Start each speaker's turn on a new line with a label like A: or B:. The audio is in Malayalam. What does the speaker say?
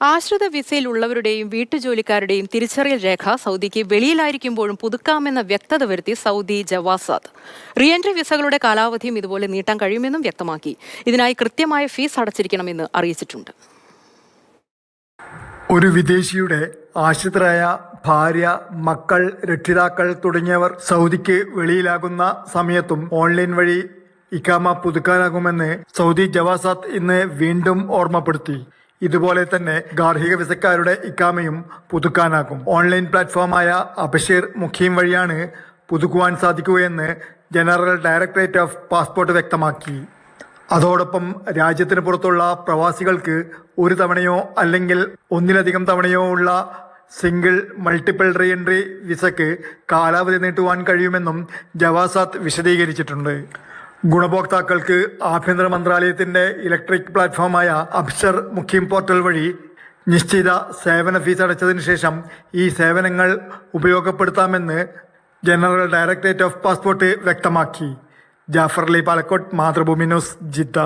A: ആശ്രിത വിസയിലുള്ളവരുടെയും വീട്ടുജോലിക്കാരുടെയും തിരിച്ചറിയൽ രേഖ സൗദിക്ക് വെളിയിലായിരിക്കുമ്പോഴും പുതുക്കാമെന്ന വ്യക്തത വരുത്തി സൗദി ജവാസാദ്. റീഎൻട്രി വിസകളുടെ കാലാവധിയും ഇതുപോലെ നീട്ടാൻ കഴിയുമെന്നും വ്യക്തമാക്കി. ഇതിനായി കൃത്യമായ ഫീസ് അടച്ചിരിക്കണമെന്ന് അറിയിച്ചിട്ടുണ്ട്.
B: ഒരു വിദേശിയുടെ ആശ്രിതരായ ഭാര്യ മക്കൾ രക്ഷിതാക്കൾ തുടങ്ങിയവർ സൗദിക്ക് വെളിയിലാകുന്ന സമയത്തും ഓൺലൈൻ വഴി ഇക്കാമ പുതുക്കാനാകുമെന്ന് സൗദി ജവാസാത്ത് ഇന്ന് വീണ്ടും ഓർമ്മപ്പെടുത്തി. ഇതുപോലെ തന്നെ ഗാർഹിക വിസക്കാരുടെ ഇക്കാമയും പുതുക്കാനാകും. ഓൺലൈൻ പ്ലാറ്റ്ഫോമായ അബഷീർ മുഖീം വഴിയാണ് പുതുക്കുവാൻ സാധിക്കുകയെന്ന് ജനറൽ ഡയറക്ടറേറ്റ് ഓഫ് പാസ്പോർട്ട് വ്യക്തമാക്കി. അതോടൊപ്പം രാജ്യത്തിന് പുറത്തുള്ള പ്രവാസികൾക്ക് ഒരു തവണയോ അല്ലെങ്കിൽ ഒന്നിലധികം തവണയോ ഉള്ള സിംഗിൾ മൾട്ടിപ്പിൾ റീ എൻട്രി വിസയ്ക്ക് കാലാവധി നീട്ടുവാൻ കഴിയുമെന്നും ജവാസാത്ത് വിശദീകരിച്ചിട്ടുണ്ട്. ഗുണഭോക്താക്കൾക്ക് ആഭ്യന്തര മന്ത്രാലയത്തിന്റെ ഇലക്ട്രിക് പ്ലാറ്റ്ഫോമായ അബ്സർ മുഖ്യം പോർട്ടൽ വഴി നിശ്ചിത സേവന ഫീസ് അടച്ചതിന് ശേഷം ഈ സേവനങ്ങൾ ഉപയോഗപ്പെടുത്താമെന്ന് ജനറൽ ഡയറക്ടറേറ്റ് ഓഫ് പാസ്പോർട്ട് വ്യക്തമാക്കി. Jaffer Ali Palakkot Mathrubhumi news Jeddah.